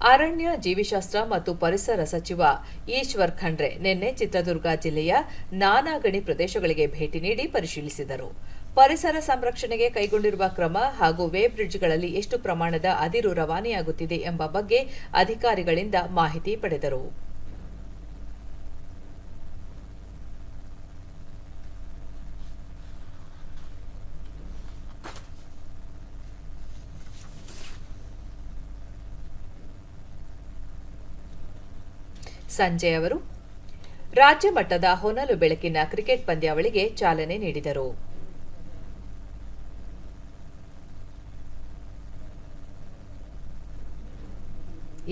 ಅರಣ್ಯ, ಜೀವಿಶಾಸ್ತ್ರ ಮತ್ತು ಪರಿಸರ ಸಚಿವ ಈಶ್ವರ್ ಖಂಡ್ರೆ ನಿನ್ನೆ ಚಿತ್ರದುರ್ಗ ಜಿಲ್ಲೆಯ ನಾನಾಗಣಿ ಪ್ರದೇಶಗಳಿಗೆ ಭೇಟಿ ನೀಡಿ ಪರಿಶೀಲಿಸಿದರು. ಪರಿಸರ ಸಂರಕ್ಷಣೆಗೆ ಕೈಗೊಂಡಿರುವ ಕ್ರಮ ಹಾಗೂ ವೇ ಬ್ರಿಡ್ಜ್ಗಳಲ್ಲಿ ಎಷ್ಟು ಪ್ರಮಾಣದ ಅದಿರು ರವಾನೆಯಾಗುತ್ತಿದೆ ಎಂಬ ಬಗ್ಗೆ ಅಧಿಕಾರಿಗಳಿಂದ ಮಾಹಿತಿ ಪಡೆದರು. ಸಂಜೆ ಅವರು ರಾಜ್ಯ ಮಟ್ಟದ ಹೊನಲು ಬೆಳಕಿನ ಕ್ರಿಕೆಟ್ ಪಂದ್ಯಾವಳಿಗೆ ಚಾಲನೆ ನೀಡಿದರು.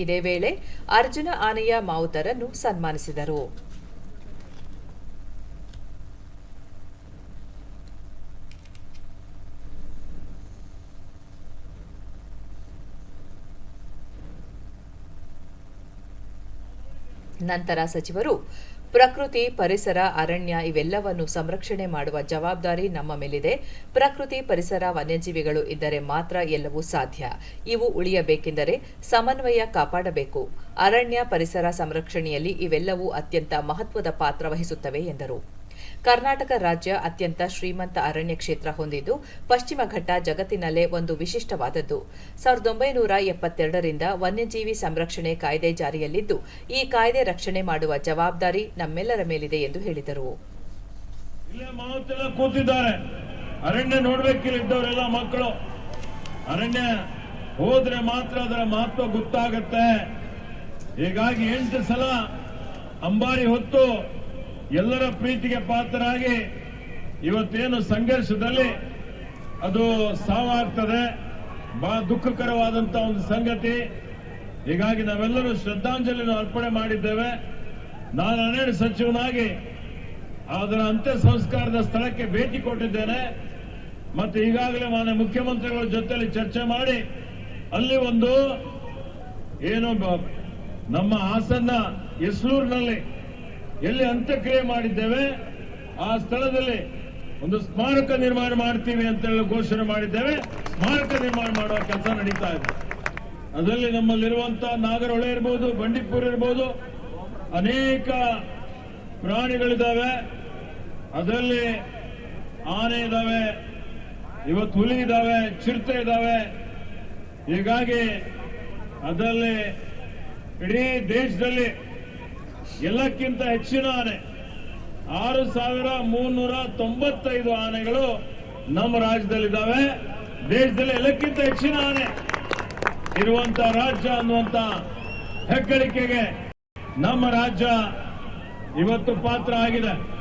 ಇದೇ ವೇಳೆ ಅರ್ಜುನ ಆನೆಯ ಮಾವುತರನ್ನು ಸನ್ಮಾನಿಸಿದರು. ನಂತರ ಸಚಿವರು, ಪ್ರಕೃತಿ, ಪರಿಸರ, ಅರಣ್ಯ ಇವೆಲ್ಲವನ್ನು ಸಂರಕ್ಷಣೆ ಮಾಡುವ ಜವಾಬ್ದಾರಿ ನಮ್ಮ ಮೇಲಿದೆ. ಪ್ರಕೃತಿ, ಪರಿಸರ, ವನ್ಯಜೀವಿಗಳು ಇದ್ದರೆ ಮಾತ್ರ ಎಲ್ಲವೂ ಸಾಧ್ಯ. ಇವು ಉಳಿಯಬೇಕೆಂದರೆ ಸಮನ್ವಯ ಕಾಪಾಡಬೇಕು. ಅರಣ್ಯ, ಪರಿಸರ ಸಂರಕ್ಷಣೆಯಲ್ಲಿ ಇವೆಲ್ಲವೂ ಅತ್ಯಂತ ಮಹತ್ವದ ಪಾತ್ರ ವಹಿಸುತ್ತವೆ ಎಂದರು. ಕರ್ನಾಟಕ ರಾಜ್ಯ ಅತ್ಯಂತ ಶ್ರೀಮಂತ ಅರಣ್ಯ ಕ್ಷೇತ್ರ ಹೊಂದಿದ್ದು ಪಶ್ಚಿಮ ಘಟ್ಟ ಜಗತ್ತಿನಲ್ಲೇ ಒಂದು ವಿಶಿಷ್ಟವಾದದ್ದು. ಸಾವಿರದ ಒಂಬೈನೂರ ಎಪ್ಪತ್ತೆರಡರಿಂದ ವನ್ಯಜೀವಿ ಸಂರಕ್ಷಣೆ ಕಾಯ್ದೆ ಜಾರಿಯಲ್ಲಿದ್ದು, ಈ ಕಾಯ್ದೆ ರಕ್ಷಣೆ ಮಾಡುವ ಜವಾಬ್ದಾರಿ ನಮ್ಮೆಲ್ಲರ ಮೇಲಿದೆ ಎಂದು ಹೇಳಿದರು. ಕೂತಿದ್ದಾರೆ. ಅರಣ್ಯ ನೋಡ್ಬೇಕಿಲ್ಲ ಮಕ್ಕಳು. ಅರಣ್ಯ ಹೋದ್ರೆ ಮಾತ್ರ ಅದರ ಮಹತ್ವ ಗೊತ್ತಾಗತ್ತೆ. ಹೀಗಾಗಿ ಎಂಟು ಸಲ ಅಂಬಾರಿ ಹೊತ್ತು ಎಲ್ಲರ ಪ್ರೀತಿಗೆ ಪಾತ್ರರಾಗಿ ಇವತ್ತೇನು ಸಂಘರ್ಷದಲ್ಲಿ ಅದು ಸಾವಾಗ್ತದೆ ಬಹಳ ದುಃಖಕರವಾದಂತ ಒಂದು ಸಂಗತಿ. ಹೀಗಾಗಿ ನಾವೆಲ್ಲರೂ ಶ್ರದ್ಧಾಂಜಲಿಯನ್ನು ಅರ್ಪಣೆ ಮಾಡಿದ್ದೇವೆ. ನಾನು ಅನೇಕ ಸಚಿವನಾಗಿ ಅದರ ಅಂತ್ಯ ಸಂಸ್ಕಾರದ ಸ್ಥಳಕ್ಕೆ ಭೇಟಿ ಕೊಟ್ಟಿದ್ದೇನೆ. ಮತ್ತೆ ಈಗಾಗಲೇ ಮಾನ್ಯ ಮುಖ್ಯಮಂತ್ರಿಗಳ ಜೊತೆಯಲ್ಲಿ ಚರ್ಚೆ ಮಾಡಿ ಅಲ್ಲಿ ಒಂದು ಏನು ನಮ್ಮ ಹಾಸನ್ನ ಎಸ್ಲೂರಿನಲ್ಲಿ ಎಲ್ಲಿ ಅಂತ್ಯಕ್ರಿಯೆ ಮಾಡಿದ್ದೇವೆ, ಆ ಸ್ಥಳದಲ್ಲಿ ಒಂದು ಸ್ಮಾರಕ ನಿರ್ಮಾಣ ಮಾಡ್ತೀವಿ ಅಂತ ಹೇಳಿ ಘೋಷಣೆ ಮಾಡಿದ್ದೇವೆ. ಸ್ಮಾರಕ ನಿರ್ಮಾಣ ಮಾಡುವ ಕೆಲಸ ನಡೀತಾ ಇದೆ. ಅದರಲ್ಲಿ ನಮ್ಮಲ್ಲಿರುವಂತ ನಾಗರಹೊಳೆ ಇರ್ಬೋದು, ಬಂಡೀಪುರ ಇರ್ಬೋದು, ಅನೇಕ ಪ್ರಾಣಿಗಳಿದ್ದಾವೆ ಅದರಲ್ಲಿ ಆನೆ ಇದ್ದಾವೆ ಇವತ್ತು ಹುಲಿ ಇದ್ದಾವೆ ಚಿರತೆ ಇದ್ದಾವೆ ಹೀಗಾಗಿ ಅದರಲ್ಲಿ ಇಡೀ ದೇಶದಲ್ಲಿ ಎಲ್ಲಕ್ಕಿಂತ ಹೆಚ್ಚಿನ ಆನೆ. ಆರು ಸಾವಿರ ಮೂನ್ನೂರ ತೊಂಬತ್ತೈದು ಆನೆಗಳು ನಮ್ಮ ರಾಜ್ಯದಲ್ಲಿದ್ದಾವೆ. ದೇಶದಲ್ಲಿ ಎಲ್ಲಕ್ಕಿಂತ ಹೆಚ್ಚಿನ ಆನೆ ಇರುವಂತ ರಾಜ್ಯ ಅನ್ನುವಂತ ಹೆಗ್ಗಳಿಕೆಗೆ ನಮ್ಮ ರಾಜ್ಯ ಇವತ್ತು ಪಾತ್ರ ಆಗಿದೆ.